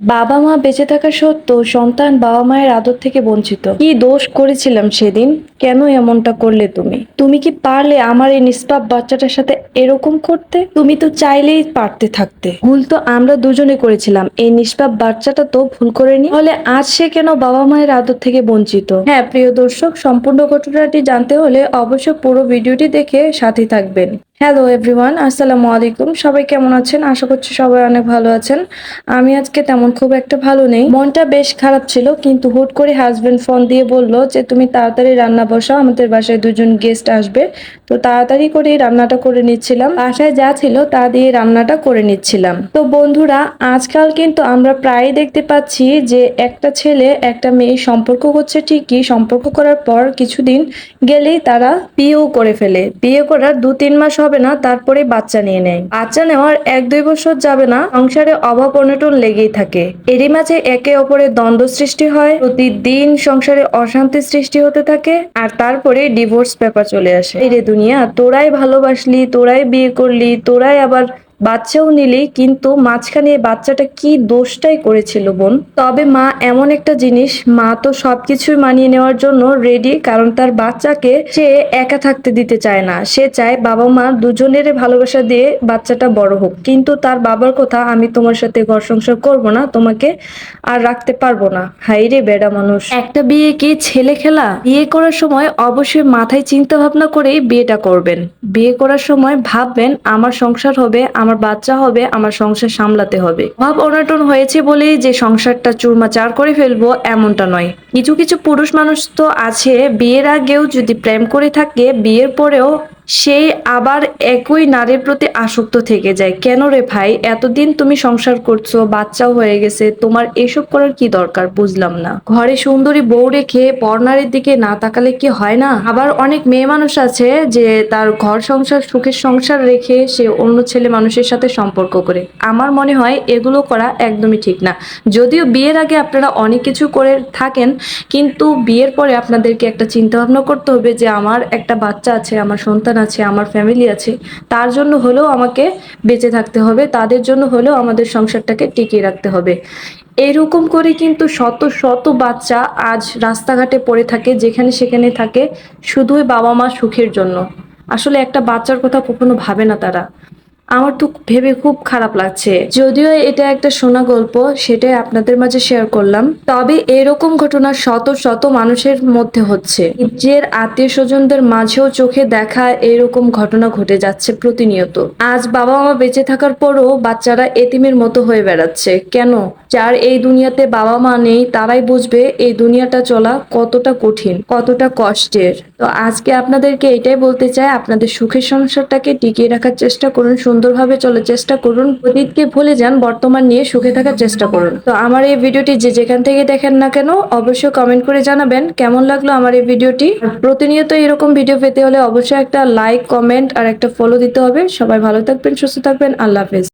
বাবা মা বেঁচে থাকা সত্ত্বেও সন্তান বাবা মায়ের আদর থেকে বঞ্চিত। কি দোষ করেছিলাম সেদিন? কেন এমনটা করলে তুমি? তুমি কি পারলে আমার এই নিষ্পাপ বাচ্চাটার সাথে এরকম করতে? তুমি তো চাইলেই পারতে থাকতে। ভুল তো আমরা দুজনে করেছিলাম। এই নিষ্পাপ বাচ্চাটা তো ভুল করেনি। তাহলে আজ সে কেন বাবা মায়ের আদর থেকে বঞ্চিত? হ্যাঁ প্রিয় দর্শক, সম্পূর্ণ ঘটনাটি জানতে হলে অবশ্য পুরো ভিডিওটি দেখে সাথে থাকবেন। হ্যালো এভরিওয়ান আসসালামু আলাইকুম সবাই কেমন আছেন? আশা করছি সবাই অনেক ভালো আছেন। আমি আজকে তেমন খুব একটা ভালো নেই। মনটা বেশ খারাপ ছিল, কিন্তু হুট করে হাজবেন্ড ফোন দিয়ে বলল যে, তুমি তাড়াতাড়ি রান্না বসাও, আমাদের বাসায় দুজন গেস্ট আসবে। তো তাড়াতাড়ি করে রান্নাটা করে নিচ্ছিলাম। বাসায় যা ছিল তা দিয়ে রান্নাটা করে নিচ্ছিলাম। তো বন্ধুরা, আজকাল কিন্তু আমরা প্রায় দেখতে পাচ্ছি যে, একটা ছেলে, একটা মেয়ে সম্পর্ক করছে ঠিকই, সম্পর্ক করার পর কিছুদিন গেলেই তারা বিয়েও করে ফেলে। বিয়ে করার দু তিন মাস হবে না তারপরে বাচ্চা নিয়ে নেয়। বাচ্চা নেওয়ার এক দুই বছর যাবে না, সংসারে অভাব অনটন লেগেই থাকে। এরই মাঝে একে অপরের দ্বন্দ্ব সৃষ্টি হয়, প্রতিদিন সংসারে অশান্তি সৃষ্টি হতে থাকে, আর তারপরে ডিভোর্স পেপার চলে আসে। এই রে দুনিয়া, তোরাই ভালোবাসলি, তোরাই বিয়ে করলি, তোরাই আবার বাচ্চাও নিলি, কিন্তু মাঝখানে বাচ্চাটা কি দোষটাই করেছিল বোন? তবে মা এমন একটা জিনিস, মা তো সবকিছুই মানিয়ে নেওয়ার জন্য রেডি কারণ তার বাচ্চাকে সে একা থাকতে দিতে চায় না। সে চায় বাবা মা দুজনের ভালোবাসা দিয়ে বাচ্চাটা বড় হোক। কিন্তু তার বাবার কথা আমি তোমার সাথে ঘর সংসার করব না, তোমাকে আর রাখতে পারব না। হাই রে বেড়া মানুষ। একটা বিয়ে কি ছেলে খেলা? বিয়ে করার সময় অবশ্যই মাথায় চিন্তা ভাবনা করেই বিয়েটা করবেন। বিয়ে করার সময় ভাববেন, আমার সংসার হবে আমার বাচ্চা হবে, আমার সংসার সামলাতে হবে। ভাব অনাটন হয়েছে বলেই যে সংসারটা চুরমা চার করে ফেলব এমনটা নয়। কিছু কিছু পুরুষ মানুষ তো আছে, বিয়ের আগেও যদি প্রেম করে থাকে, বিয়ের পরেও সেই আবার একই নারীর প্রতি আসক্ত থেকে যায়। কেন রে ভাই? এতদিন তুমি সংসার করছ, বাচ্চাও হয়ে গেছে, তোমার এসব করার কি দরকার? বুঝলাম না। ঘরে সুন্দরী বউ রেখে পরনারীর দিকে না তাকালে কি হয় না? আবার অনেক মেয়ে মানুষ আছে যে তার ঘর সংসার, সুখের সংসার রেখে সে অন্য ছেলে মানুষের সাথে সম্পর্ক করে। আমার মনে হয় এগুলো করা একদমই ঠিক না। যদিও বিয়ের আগে আপনারা অনেক কিছু করে থাকেন, কিন্তু বিয়ের পরে আপনাদেরকে একটা চিন্তা ভাবনা করতে হবে যে আমার একটা বাচ্চা আছে, আমার সন্তান আছে, আমার ফ্যামিলি আছে, তার জন্য হলেও আমাকে বেঁচে থাকতে হবে, তাদের জন্য হলেও আমাদের সংসারটাকে টিকিয়ে রাখতে হবে। এরকম করে কিন্তু শত শত বাচ্চা আজ রাস্তাঘাটে পড়ে থাকে, যেখানে সেখানে থাকে, শুধুই বাবা মা সুখের জন্য। আসলে একটা বাচ্চার কথা কখনো ভাবে না তারা। আমার তো ভেবে খুব খারাপ লাগছে। যদিও এটা একটা শোনা গল্প, সেটাই আপনাদের মাঝে শেয়ার করলাম। তবে এরকম ঘটনা শত শত মানুষের মধ্যে হচ্ছে। নিজের আত্মীয় স্বজনদের মাঝেও চোখে দেখা এরকম ঘটনা ঘটে যাচ্ছে প্রতিনিয়ত। আজ বাবা মা বেঁচে থাকার পরও বাচ্চারা এতিমের মতো হয়ে বেড়াচ্ছে। কেন? যার এই দুনিয়াতে বাবা মা নেই, তারাই বুঝবে এই দুনিয়াটা চলা কতটা কঠিন, কতটা কষ্টের। তো আজকে আপনাদেরকে এটাই বলতে চাই, আপনাদের সুখের সংসারটাকে টিকিয়ে রাখার চেষ্টা করুন সুন্দরভাবে চলার চেষ্টা করুন। অতীতকে ভুলে যান, বর্তমান নিয়ে সুখে থাকার চেষ্টা করুন। তো আমার এই ভিডিওটি যে যেখান থেকে দেখেন না কেন, অবশ্যই কমেন্ট করে জানাবেন। কেমন লাগল আমার এই ভিডিওটি? প্রতিনিয়ত এরকম ভিডিও পেতে হলে অবশ্যই একটা লাইক কমেন্ট আর একটা ফলো দিতে হবে। সবাই ভালো থাকবেন, সুস্থ থাকবেন। আল্লাহ হাফেজ।